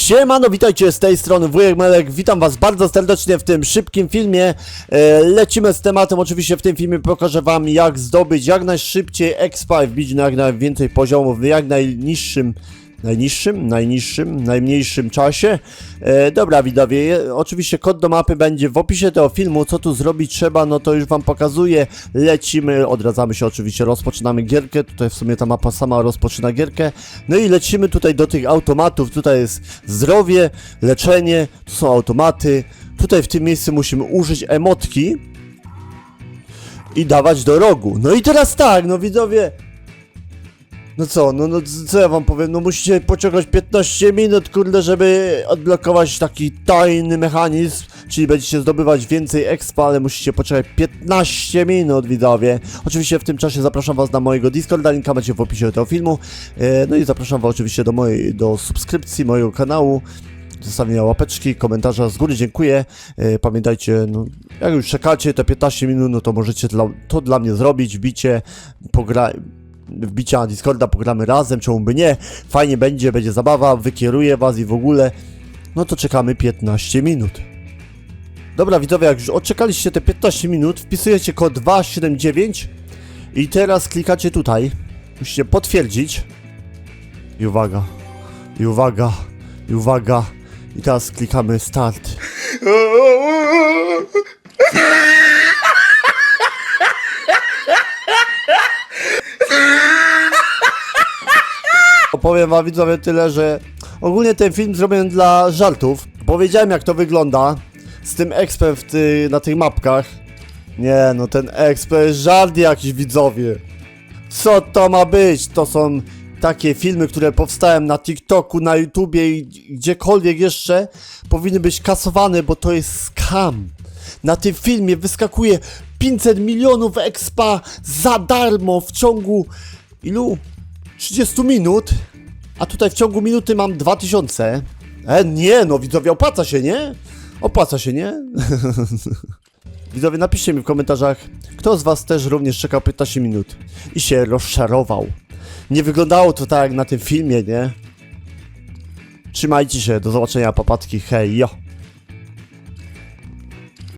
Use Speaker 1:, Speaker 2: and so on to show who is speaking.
Speaker 1: Siemano, witajcie z tej strony Wujek Melek, witam was bardzo serdecznie w tym szybkim filmie. E, lecimy z tematem, oczywiście w tym filmie pokażę wam jak zdobyć jak najszybciej expa wbić na jak najwięcej poziomów w jak najniższym, najniższym, najniższym, najmniejszym czasie. E, dobra widzowie, je- oczywiście kod do mapy będzie w opisie tego filmu, co tu zrobić trzeba, no to już wam pokazuję. Lecimy, odradzamy się oczywiście, rozpoczynamy gierkę, tutaj w sumie ta mapa sama rozpoczyna gierkę. No i lecimy tutaj do tych automatów, tutaj jest zdrowie, leczenie, tu są automaty. Tutaj w tym miejscu musimy użyć emotki i dawać do rogu. No i teraz tak, no widzowie, no co, no, no co ja wam powiem, no musicie pociągać 15 minut, kurde, żeby odblokować taki tajny mechanizm, czyli będziecie zdobywać więcej expa, ale musicie poczekać 15 minut, widzowie. Oczywiście w tym czasie zapraszam was na mojego Discorda, linka macie w opisie tego filmu, e, no i zapraszam was oczywiście do mojej, do subskrypcji mojego kanału, zostawienia łapeczki, komentarza z góry, dziękuję. E, Pamiętajcie, no, jak już czekacie te 15 minut, no to możecie dla, to dla mnie zrobić, wbicie, pogra wbicia na Discorda, pogramy razem, czemu by nie, fajnie będzie, będzie zabawa, wykieruję was i w ogóle, no to czekamy 15 minut. Dobra widzowie, jak już odczekaliście te 15 minut, wpisujecie kod 279 i teraz klikacie tutaj, musicie potwierdzić. I uwaga, i uwaga, i uwaga, i teraz klikamy start. Opowiem wam widzowie tyle, że ogólnie ten film zrobiłem dla żartów. Powiedziałem jak to wygląda z tym expem ty, na tych mapkach. Nie no, ten exp jest żart jakiś widzowie. Co to ma być? To są takie filmy, które powstają na TikToku, na YouTubie i gdziekolwiek jeszcze powinny być kasowane, bo to jest scam. Na tym filmie wyskakuje 500 milionów expa za darmo w ciągu ilu? 30 minut, a tutaj w ciągu minuty mam 2000. E, nie, no widzowie, opłaca się, nie? Opłaca się, nie? widzowie, napiszcie mi w komentarzach, kto z was też również czekał 15 minut i się rozczarował. Nie wyglądało to tak jak na tym filmie, nie? Trzymajcie się, do zobaczenia, papatki, hej, jo!